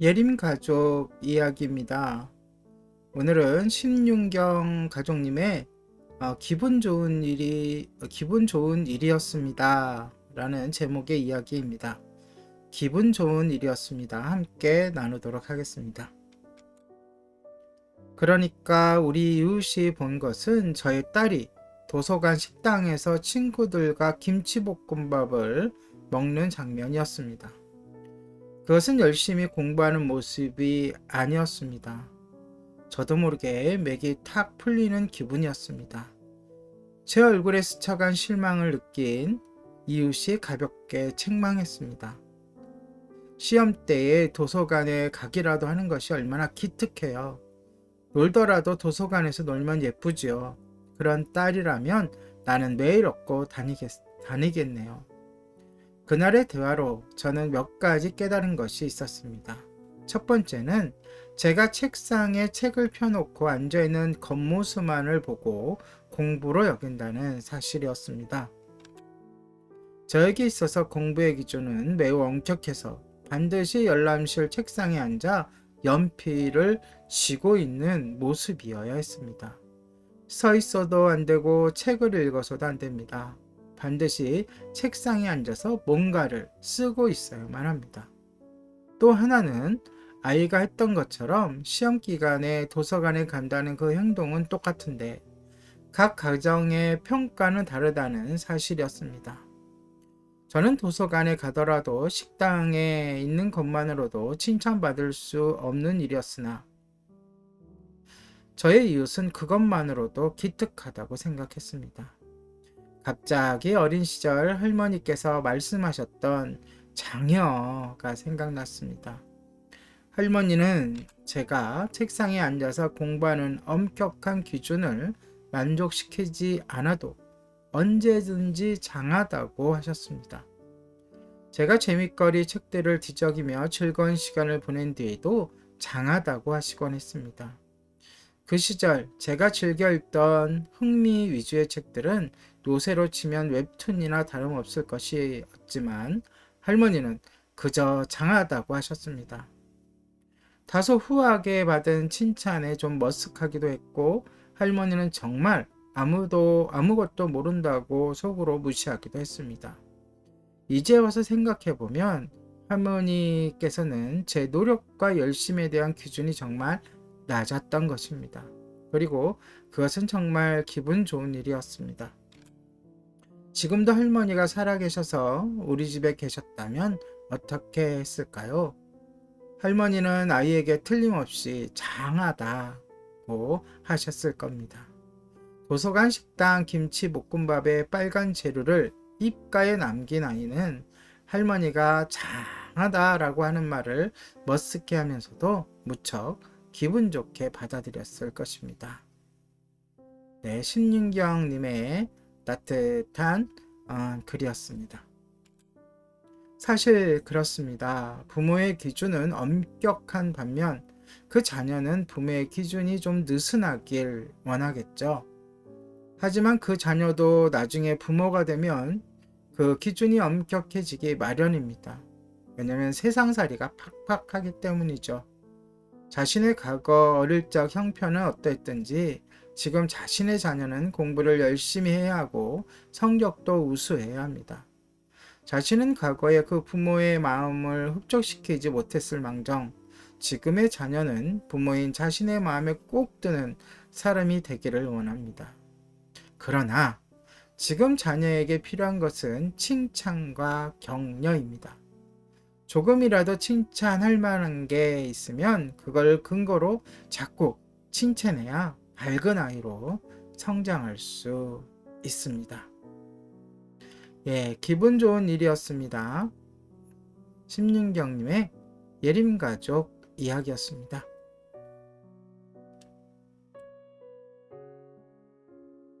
예림 가족 이야기입니다. 오늘은 신윤경 가족님의 어, 기분 좋은 일이 어, 기분 좋은 일이었습니다. 라는 제목의 이야기입니다. 기분 좋은 일이었습니다. 함께 나누도록 하겠습니다. 그러니까 우리 이웃이 본 것은 저희 딸이 도서관 식당에서 친구들과 김치볶음밥을 먹는 장면이었습니다. 그것은 열심히 공부하는 모습이 아니었습니다. 저도 모르게 맥이 탁 풀리는 기분이었습니다. 제 얼굴에 스쳐간 실망을 느낀 이웃이 가볍게 책망했습니다. 시험 때에 도서관에 가기라도 하는 것이 얼마나 기특해요. 놀더라도 도서관에서 놀면 예쁘지요. 그런 딸이라면 나는 매일 얻고 다니겠, 다니겠네요. 그날의 대화로 저는 몇 가지 깨달은 것이 있었습니다. 첫 번째는 제가 책상에 책을 펴놓고 앉아있는 겉모습만을 보고 공부로 여긴다는 사실이었습니다. 저에게 있어서 공부의 기준은 매우 엄격해서 반드시 열람실 책상에 앉아 연필을 쥐고 있는 모습이어야 했습니다. 서 있어도 안 되고 책을 읽어서도 안 됩니다. 반드시 책상에 앉아서 뭔가를 쓰고 있어야만 합니다. 또 하나는 아이가 했던 것처럼 시험 기간에 도서관에 간다는 그 행동은 똑같은데 각 가정의 평가는 다르다는 사실이었습니다. 저는 도서관에 가더라도 식당에 있는 것만으로도 칭찬받을 수 없는 일이었으나 저의 이웃은 그것만으로도 기특하다고 생각했습니다. 갑자기 어린 시절 할머니께서 말씀하셨던 장여가 생각났습니다. 할머니는 제가 책상에 앉아서 공부하는 엄격한 기준을 만족시키지 않아도 언제든지 장하다고 하셨습니다. 제가 재밌거리 책들을 뒤적이며 즐거운 시간을 보낸 뒤에도 장하다고 하시곤 했습니다. 그 시절 제가 즐겨 읽던 흥미 위주의 책들은 요새로 치면 웹툰이나 다름없을 것이었지만 할머니는 그저 장하다고 하셨습니다. 다소 후하게 받은 칭찬에 좀 머쓱하기도 했고 할머니는 정말 아무도 아무것도 모른다고 속으로 무시하기도 했습니다. 이제 와서 생각해 보면 할머니께서는 제 노력과 열심에 대한 기준이 정말 낮았던 것입니다. 그리고 그것은 정말 기분 좋은 일이었습니다. 지금도 할머니가 살아계셔서 우리 집에 계셨다면 어떻게 했을까요? 할머니는 아이에게 틀림없이 장하다고 하셨을 겁니다. 도서관 식당 김치 볶음밥의 빨간 재료를 입가에 남긴 아이는 할머니가 장하다라고 하는 말을 멋스게 하면서도 무척 기분 좋게 받아들였을 것입니다. 네, 신윤경님의 따뜻한 어, 글이었습니다. 사실 그렇습니다. 부모의 기준은 엄격한 반면 그 자녀는 부모의 기준이 좀 느슨하길 원하겠죠. 하지만 그 자녀도 나중에 부모가 되면 그 기준이 엄격해지기 마련입니다. 왜냐하면 세상살이가 팍팍하기 때문이죠. 자신의 과거 어릴 적 형편은 어떠했든지 지금 자신의 자녀는 공부를 열심히 해야 하고 성적도 우수해야 합니다. 자신은 과거에 그 부모의 마음을 흡족시키지 못했을 망정 지금의 자녀는 부모인 자신의 마음에 꼭 드는 사람이 되기를 원합니다. 그러나 지금 자녀에게 필요한 것은 칭찬과 격려입니다. 조금이라도 칭찬할 만한 게 있으면 그걸 근거로 자꾸 칭찬해야 밝은 아이로 성장할 수 있습니다. 예, 기분 좋은 일이었습니다. 심윤경님의 예림가족 이야기였습니다.